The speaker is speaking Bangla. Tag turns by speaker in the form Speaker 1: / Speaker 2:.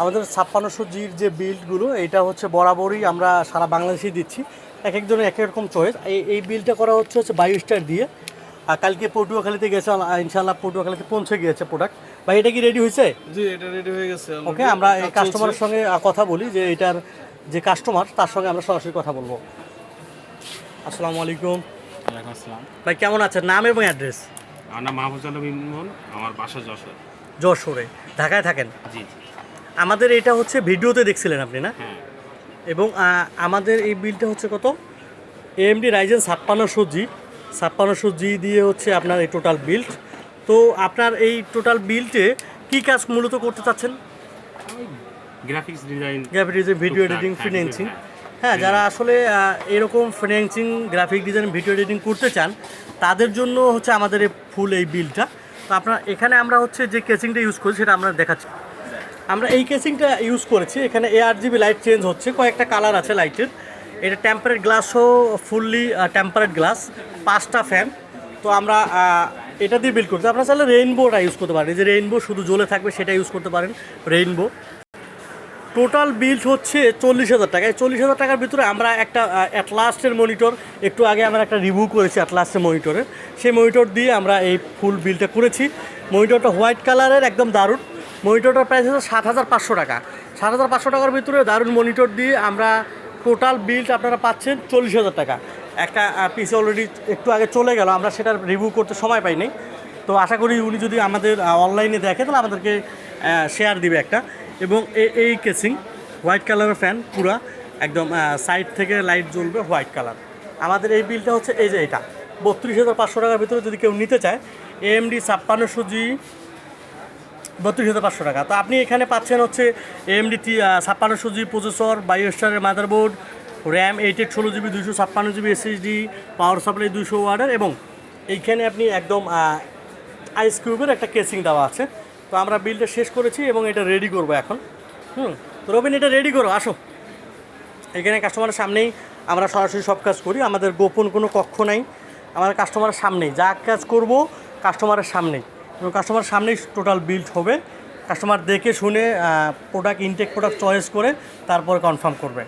Speaker 1: আমাদের ছাপ্পান্নশো জির যে বিল্ডগুলো এটা হচ্ছে বরাবরই আমরা সারা বাংলাদেশেই দিচ্ছি। এক একজনের এক এক রকম চয়েস এই এই বিলটা করা হচ্ছে হচ্ছে বায়ু স্টার দিয়ে। আর কালকে পটুয়াখালীতে গেছে ইনশাল্লাহ পটুয়াখালীতে পৌঁছে গিয়েছে প্রোডাক্ট ভাই এটা কি রেডি হয়েছে?
Speaker 2: জি এটা রেডি হয়ে গেছে
Speaker 1: ওকে আমরা এই কাস্টমারের সঙ্গে কথা বলি যে এটার যে কাস্টমার তার সঙ্গে আমরা সরাসরি কথা বলব। আসসালামু আলাইকুম।
Speaker 3: আসসালাম।
Speaker 1: ভাই কেমন আছেন? নাম এবং অ্যাড্রেস
Speaker 3: আমার নাম মাহফুজ আলম ইমন আমার বাসা যশোর।
Speaker 1: যশোরে। ঢাকায় থাকেন?
Speaker 3: জি জি।
Speaker 1: আমাদের এটা হচ্ছে ভিডিওতে দেখছিলেন আপনি না?
Speaker 3: হ্যাঁ।
Speaker 1: এবং আমাদের এই বিলটা হচ্ছে কত? এএমডি রাইজেন ছাপ্পান্নশো জি ছাপ্পান্নশো জি দিয়ে হচ্ছে আপনার এই টোটাল বিল্ড তো আপনার এই টোটাল বিল্টে কী কাজ মূলত করতে চাচ্ছেন?
Speaker 3: Graphics design
Speaker 1: graphic video editing financing
Speaker 3: হ্যাঁ।
Speaker 1: যারা আসলে এরকম financing graphic design video editing করতে চান তাদের জন্য হচ্ছে আমাদের এই ফুল এই বিলটা তো আপনার এখানে আমরা হচ্ছে যে কেসিংটা ইউজ করি সেটা আমরা দেখাচ্ছি। আমরা এই কেসিংটা ইউজ করেছি। এখানে এআর জিবি লাইট চেঞ্জ হচ্ছে। কয়েকটা কালার আছে লাইটের এটা টেম্পারেট গ্লাসও ফুললি টেম্পারেট গ্লাস পাঁচটা ফ্যান তো আমরা এটা দিয়ে বিল্ড করতে আপনারা চাইলে রেইনবোটা ইউজ করতে পারেন। যে রেইনবো শুধু জ্বলে থাকবে, সেটা ইউজ করতে পারেন রেইনবো টোটাল বিল হচ্ছে চল্লিশ হাজার টাকা। এই চল্লিশ হাজার টাকার ভিতরে আমরা একটা অ্যাটলাস্টের মনিটর একটু আগে আমরা একটা রিভিউ করেছি অ্যাটলাস্টের মনিটরের সেই মনিটর দিয়ে আমরা এই ফুল বিলটা করেছি। মনিটরটা হোয়াইট কালারের একদম দারুণ। মনিটরটার প্রাইস হচ্ছে সাত হাজার পাঁচশো টাকা। সাত হাজার পাঁচশো টাকার ভিতরে দারুণ মনিটর দিয়ে আমরা টোটাল বিলটা আপনারা পাচ্ছেন চল্লিশ হাজার টাকা। একটা পিস অলরেডি একটু আগে চলে গেল, আমরা সেটার রিভিউ করতে সময় পাইনি তো আশা করি উনি যদি আমাদের অনলাইনে দেখে, তাহলে আমাদেরকে শেয়ার দিবে একটা। এবং এই কেসিং হোয়াইট কালারের ফ্যান পুরা, একদম সাইড থেকে লাইট জ্বলবে হোয়াইট কালার আমাদের এই বিলটা হচ্ছে এই যে এটা। বত্রিশ হাজার পাঁচশো টাকার ভিতরে যদি কেউ নিতে চায় এএমডি ছাপ্পান্নশো জি বত্রিশ হাজার পাঁচশো টাকা। তো আপনি এখানে পাচ্ছেন হচ্ছে এমডি ছাপ্পান্নশো জি প্রসেসর বায়ো স্টারের মাদারবোর্ড র্যাম এইট এইট ষোলো জিবি দুশো ছাপ্পান্ন জিবি এসএসডি পাওয়ার সাপ্লাই দুশো ওয়ার্ডের এবং এইখানে আপনি একদম আইস কিউবের একটা কেসিং দেওয়া আছে। তো আমরা বিলটা শেষ করেছি এবং এটা রেডি করব এখন। হুম, তো রবিন, এটা রেডি করো, আসো। এখানে কাস্টমারের সামনেই আমরা সরাসরি সব কাজ করি। আমাদের গোপন কোনো কক্ষ নাই। আমাদের কাস্টমারের সামনেই। যা কাজ করব কাস্টমারের সামনেই। এবং কাস্টমার সামনেই টোটাল বিল্ড হবে। কাস্টমার দেখে শুনে প্রোডাক্ট ইনটেক প্রোডাক্ট চয়েস করে তারপরে কনফার্ম করবে।